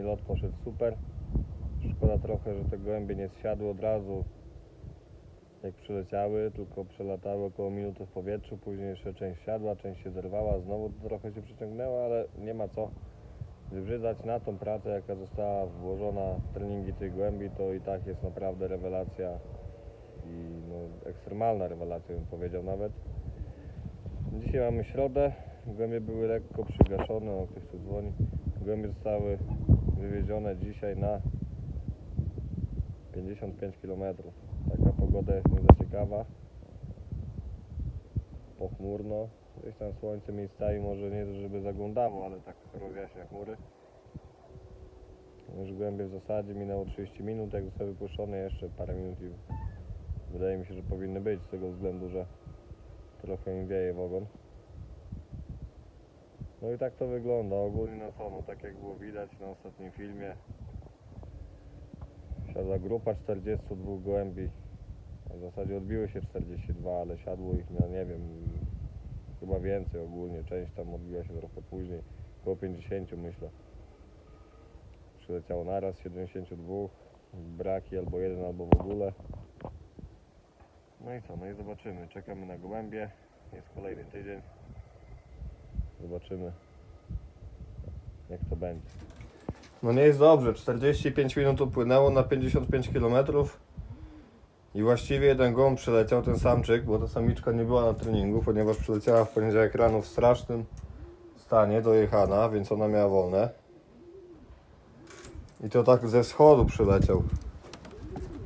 Ostatni lot poszedł super. Szkoda trochę, że te gołębie nie zsiadły od razu jak przyleciały, tylko przelatały około minuty w powietrzu, później jeszcze część siadła, część się zerwała, znowu trochę się przyciągnęła, ale nie ma co wybrzydzać na tą pracę, jaka została włożona w treningi tych gołębi, to i tak jest naprawdę rewelacja i no, ekstremalna rewelacja bym powiedział nawet. Dzisiaj mamy środę, gołębie były lekko przygaszone, o ktoś tu dzwoni. Gołębie zostały wywiezione dzisiaj na 55 km. Taka pogoda jest nie za ciekawa. Pochmurno. Gdzieś tam słońce miejscami może nie żeby zaglądało, ale tak rozjaśnia chmury. Już głębiej w zasadzie minęło 30 minut, jak zostały wypuszczone jeszcze parę minut i wydaje mi się, że powinny być z tego względu, że trochę im wieje w ogon. No i tak to wygląda. Ogólnie no co, no tak jak było widać na ostatnim filmie, siadła grupa 42 gołębi. W zasadzie odbiły się 42, ale siadło ich, no nie wiem, chyba więcej ogólnie. Część tam odbiła się trochę później, około 50 myślę. Przyleciało naraz 72, braki albo jeden, albo w ogóle. No i co, no i zobaczymy. Czekamy na gołębie. Jest kolejny tydzień. Zobaczymy, jak to będzie. No nie jest dobrze. 45 minut upłynęło na 55 km. I właściwie jeden gołąb przyleciał, ten samczyk, bo ta samiczka nie była na treningu, ponieważ przyleciała w poniedziałek rano w strasznym stanie dojechana, więc ona miała wolne. I to tak ze schodu przyleciał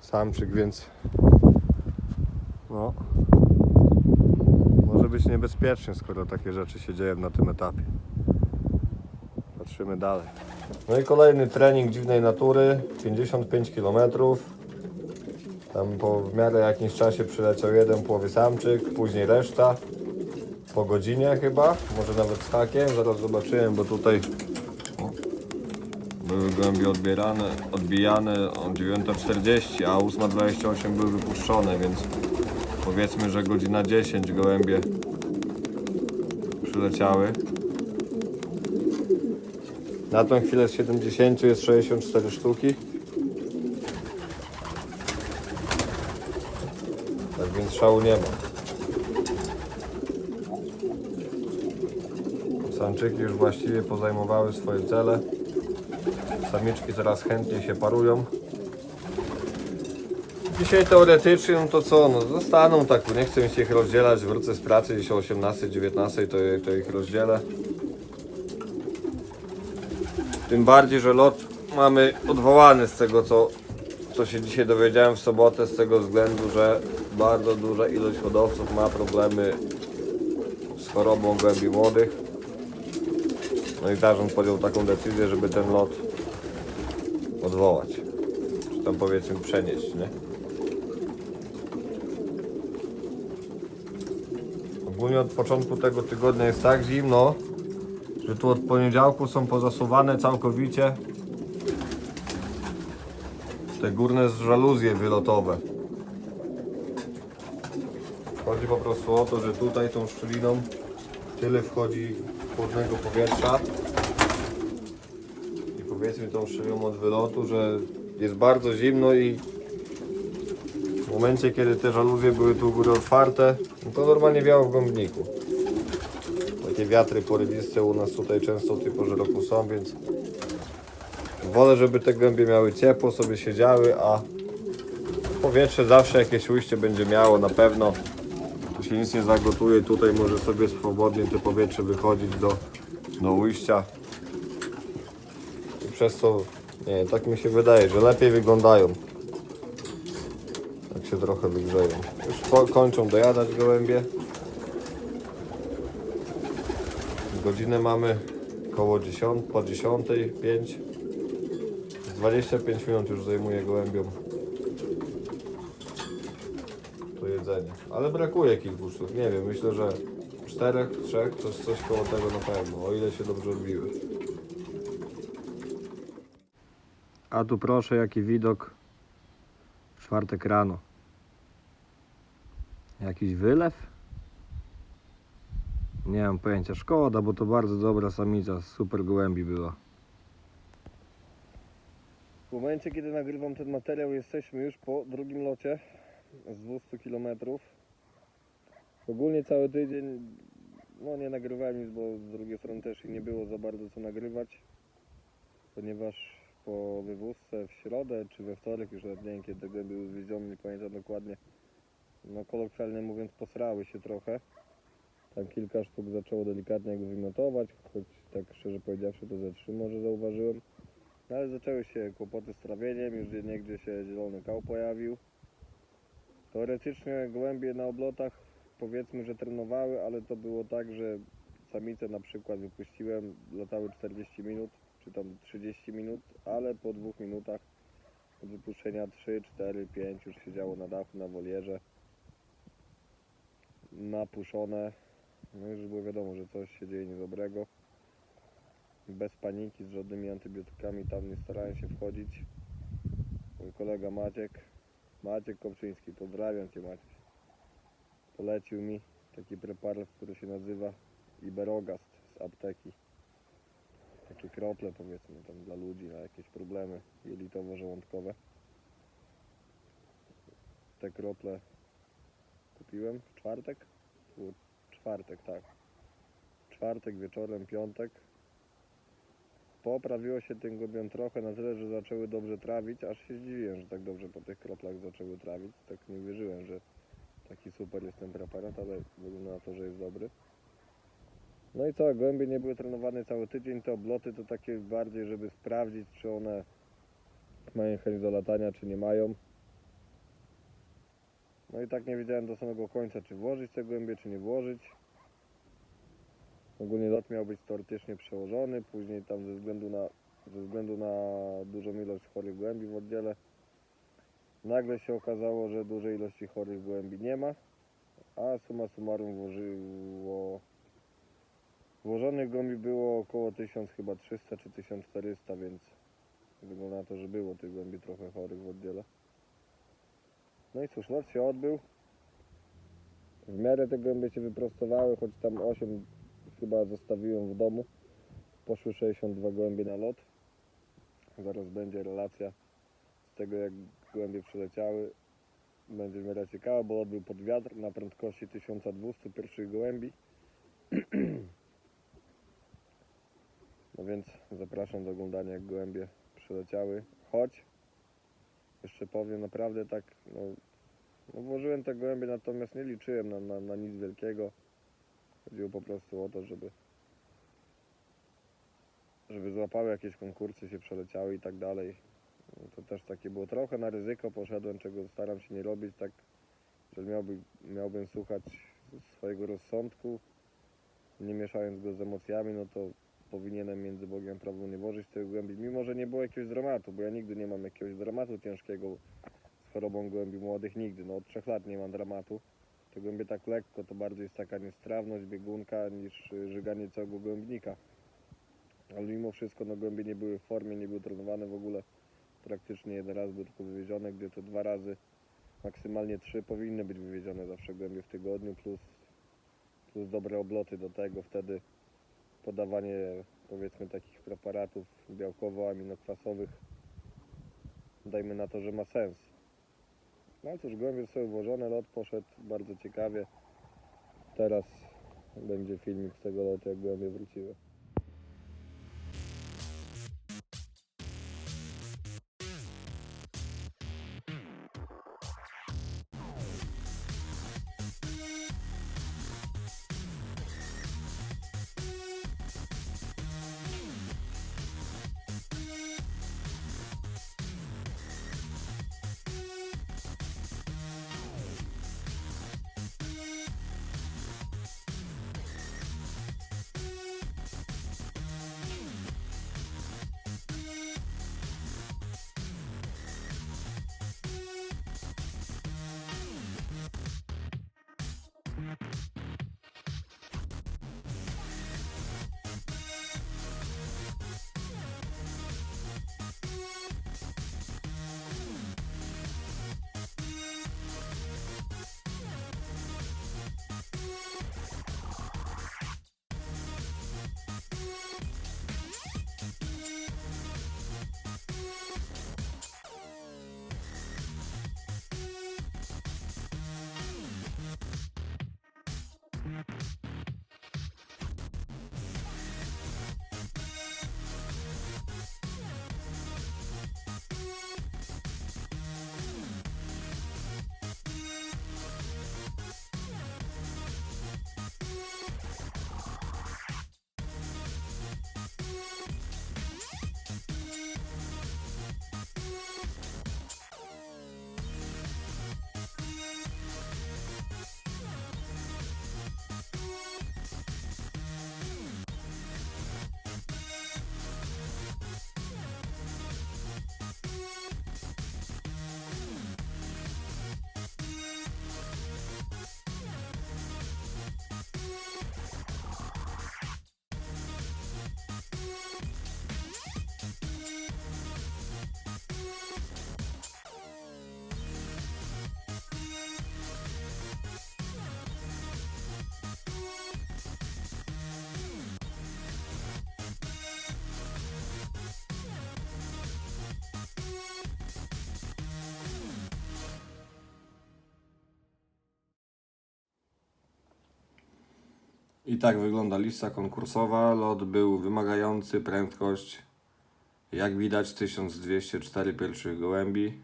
samczyk, więc no niebezpiecznie, skoro takie rzeczy się dzieją na tym etapie. Patrzymy dalej. No i kolejny trening dziwnej natury, 55 km. Tam po w miarę jakimś czasie przyleciał jeden połowy samczyk, później reszta. Po godzinie chyba, może nawet z hakiem, zaraz zobaczyłem, bo tutaj były głębie odbierane, odbijane o 9.40, a 8.28 były wypuszczone, więc powiedzmy, że godzina 10 gołębie przyleciały. Na tą chwilę z 70 jest 64 sztuki. Tak więc szału nie ma. Samczyki już właściwie pozajmowały swoje cele. Samiczki coraz chętniej się parują. Dzisiaj teoretycznie, no to co, no zostaną tak, nie chcę mi się ich rozdzielać, wrócę z pracy gdzieś o 18, 19, to, to ich rozdzielę. Tym bardziej, że lot mamy odwołany z tego, co, co się dzisiaj dowiedziałem w sobotę, z tego względu, że bardzo duża ilość hodowców ma problemy z chorobą głębi młodych. No i zarząd podjął taką decyzję, żeby ten lot odwołać. Czy tam powiedzmy przenieść, nie? Ogólnie od początku tego tygodnia jest tak zimno, że tu od poniedziałku są pozasuwane całkowicie te górne żaluzje wylotowe. Chodzi po prostu o to, że tutaj tą szczeliną tyle wchodzi chłodnego powietrza i powiedzmy tą szczeliną od wylotu, że jest bardzo zimno i momencie kiedy te żaluzje były tu góry otwarte, no to normalnie wiało w gąbniku. Takie wiatry porywiste u nas tutaj często o tej porze roku są, więc wolę, żeby te gębie miały ciepło, sobie siedziały, a powietrze zawsze jakieś ujście będzie miało na pewno. Tu się nic nie zagotuje, tutaj może sobie swobodnie to powietrze wychodzić do, do ujścia. I przez to, nie tak mi się wydaje, że lepiej wyglądają. Się trochę wygrzeją. Już po, kończą dojadać gołębie. Godzinę mamy koło 10, po 10, 5. 25 minut już zajmuje gołębiom to jedzenie. Ale brakuje kilku sztuk. Nie wiem, myślę, że czterech, trzech, jest coś koło tego na pewno, o ile się dobrze odbiły. A tu proszę, jaki widok w czwartek rano. Jakiś wylew? Nie mam pojęcia. Szkoda, bo to bardzo dobra samica. Super gołębi była. W momencie, kiedy nagrywam ten materiał, jesteśmy już po drugim locie z 200 km. Ogólnie cały tydzień no nie nagrywałem nic, bo z drugiej strony też nie było za bardzo co nagrywać, ponieważ po wywózce w środę czy we wtorek, już nie wiem kiedy były wywiezione, nie pamiętam dokładnie, no kolokwialnie mówiąc posrały się trochę. Tam kilka sztuk zaczęło delikatnie jakby wymiotować, choć tak szczerze powiedziawszy to ze trzy może zauważyłem. No ale zaczęły się kłopoty z trawieniem, już gdzie niegdzie się zielony kał pojawił. Teoretycznie gołębie na oblotach powiedzmy, że trenowały, ale to było tak, że samice na przykład wypuściłem, latały 40 minut, czy tam 30 minut, ale po dwóch minutach od wypuszczenia 3, 4, 5 już siedziało na dachu, na wolierze napuszone. No już było wiadomo, że coś się dzieje niedobrego. Bez paniki, z żadnymi antybiotykami tam nie starałem się wchodzić. Mój kolega Maciek Maciek Kopczyński, pozdrawiam Cię Maciek. Polecił mi taki preparat, który się nazywa Iberogast z apteki. Takie krople powiedzmy tam dla ludzi na jakieś problemy jelitowo-żołądkowe. Te krople kupiłem w czwartek Było czwartek, tak. Czwartek wieczorem, piątek. Poprawiło się tym gobiom trochę na tyle, że zaczęły dobrze trawić, aż się zdziwiłem, że tak dobrze po tych kroplach zaczęły trawić. Tak nie wierzyłem, że taki super jest ten preparat, ale wygląda na to, że jest dobry. No i co, gołębie nie były trenowane cały tydzień, te obloty to takie bardziej, żeby sprawdzić, czy one mają chęć do latania, czy nie mają. No i tak nie wiedziałem do samego końca, czy włożyć te gołębie, czy nie włożyć. Ogólnie lot miał być teoretycznie przełożony, później tam ze względu na, ze względu na dużą ilość chorych gołębi w oddziale, nagle się okazało, że dużej ilości chorych gołębi nie ma, a summa summarum włożyło Włożonych gołębi było około 1000 chyba 300 czy 1400, więc wygląda na to, że było tych gołębi trochę chorych w oddziale. No i cóż, lot się odbył. W miarę te gołębie się wyprostowały, choć tam 8 chyba zostawiłem w domu. Poszły 62 gołębie na lot. Zaraz będzie relacja z tego jak gołębie przyleciały. Będzie w miarę ciekawa, bo lot był pod wiatr na prędkości 1200 pierwszych gołębi. No więc zapraszam do oglądania jak gołębie przyleciały. Choć jeszcze powiem naprawdę tak, no, no włożyłem te gołębie, natomiast nie liczyłem na, na, na nic wielkiego. Chodziło po prostu o to, żeby żeby złapały jakieś konkursy, się przeleciały i tak dalej. No To też takie było trochę na ryzyko, poszedłem, czego staram się nie robić, tak, że miałby, miałbym słuchać swojego rozsądku, nie mieszając go z emocjami, no to powinienem między Bogiem a prawdą nie włożyć tych gołębi, mimo że nie było jakiegoś dramatu, bo ja nigdy nie mam jakiegoś dramatu ciężkiego chorobą gołębi młodych, nigdy, no od trzech lat nie mam dramatu. Te gołębie tak lekko, to bardziej jest taka niestrawność, biegunka niż y, żyganie całego gołębnika. Ale mimo wszystko, no gołębie nie były w formie, nie były trenowane w ogóle. Praktycznie jeden raz były tylko wywiezione, gdzie to dwa razy, maksymalnie trzy powinny być wywiezione zawsze gołębie w tygodniu, plus, plus dobre obloty do tego, wtedy podawanie powiedzmy takich preparatów białkowo-aminokwasowych dajmy na to, że ma sens. No cóż, gołębie zostały włożone, lot poszedł bardzo ciekawie. Teraz będzie filmik z tego lotu, jak gołębie wróciły. I tak wygląda lista konkursowa. Lot był wymagający, prędkość jak widać 1204 pierwszych gołębi.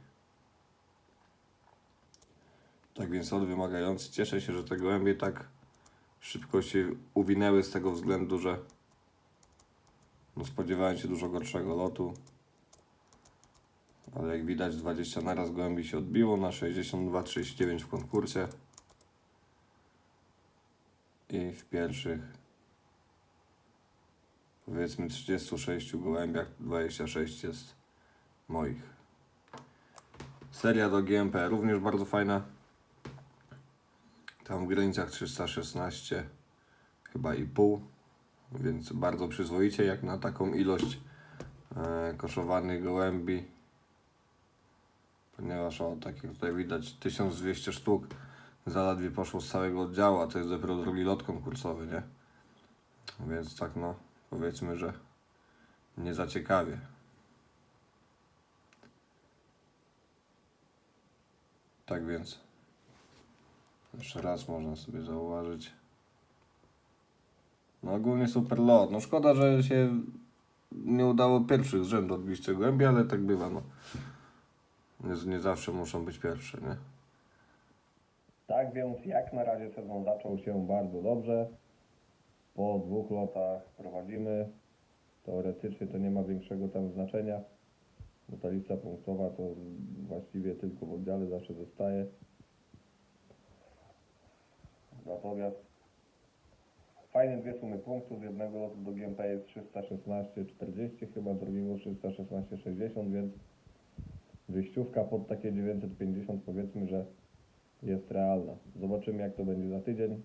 Tak więc lot wymagający. Cieszę się, że te gołębie tak szybko się uwinęły z tego względu, że no spodziewałem się dużo gorszego lotu. Ale jak widać 20 naraz gołębi się odbiło na 62,39 w konkursie. I w pierwszych powiedzmy 36 gołębiach 26 jest moich. Seria do GMP również bardzo fajna. Tam w granicach 316 chyba i pół, więc bardzo przyzwoicie jak na taką ilość e, koszowanych gołębi. Ponieważ o, tak jak tutaj widać 1200 sztuk zaledwie poszło z całego oddziału, a to jest dopiero drugi lot konkursowy, nie? Więc tak no, powiedzmy, że nie za ciekawie. Tak więc jeszcze raz można sobie zauważyć. No ogólnie super lot. No szkoda, że się nie udało pierwszych z rzędu odbić tego głębi, ale tak bywa, no. Nie, nie zawsze muszą być pierwsze, nie? Tak więc jak na razie sezon zaczął się bardzo dobrze. Po dwóch lotach prowadzimy. Teoretycznie to nie ma większego tam znaczenia, bo ta lista punktowa to właściwie tylko w oddziale zawsze zostaje. Natomiast fajne dwie sumy punktów. Z jednego lotu do GMP jest 316,40 chyba, drugiego 316,60, więc wyjściówka pod takie 950 powiedzmy, że jest realna. Zobaczymy jak to będzie za tydzień.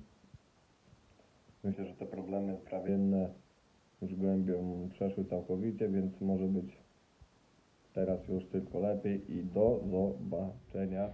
Myślę, że te problemy trawienne już głębią przeszły całkowicie, więc może być teraz już tylko lepiej i do zobaczenia.